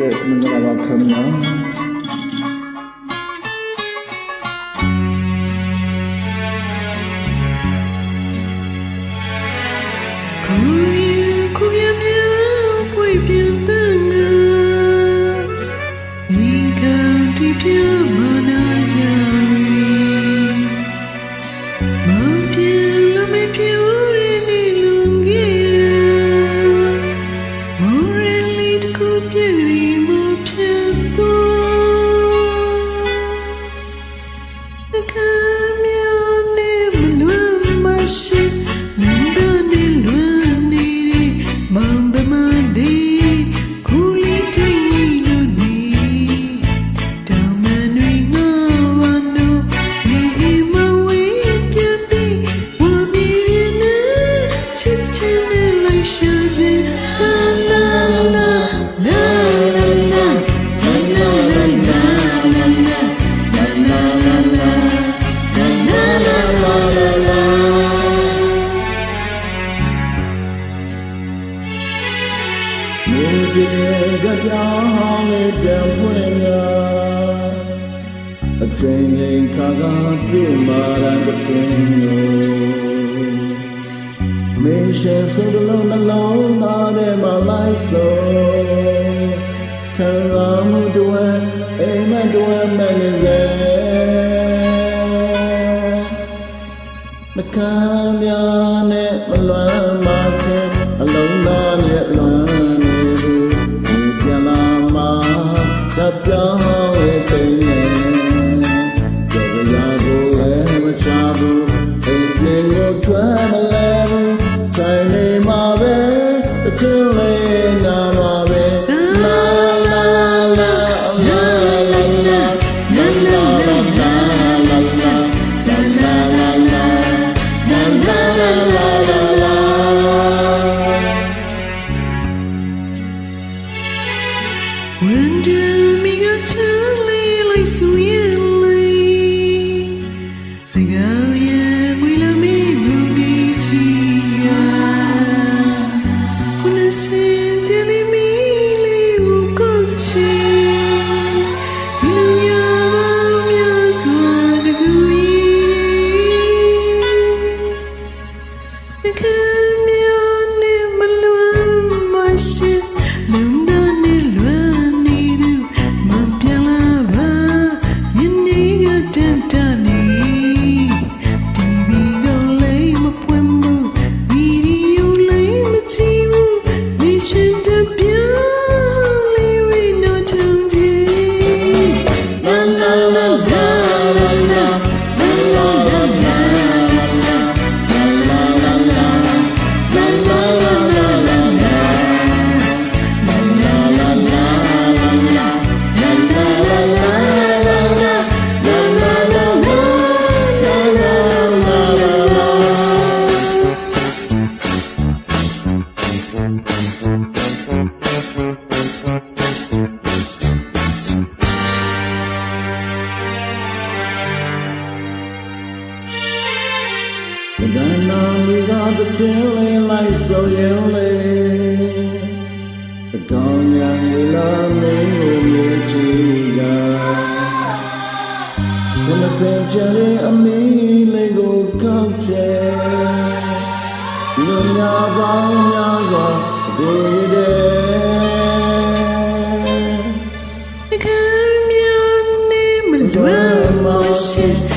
ကဲ့မင်္ဂလာပါခင်ဗျာပြမနာကြရီမော ကျေကြောင်းလေးပြန်ဖွင့်ရအချိန်ရင်ခါကပြုမာရန်တစ်ချိန်လို့မင်းရှယ်ဆုံးလုံးနှလုံးသားထဲမှာလိုက်ဆုံးခံရမှုတွေအိမ်မက်တွေမဲ့နေစေမခံများနဲ့မလွမ်းမခြင်းအလုံးသား 温度미가 주 see The gun we got the chilling light so yelling The gong yang we love me will meet you guys When I said jelly a me lay go couch You know ya bang ya so day day The gun yang me will love me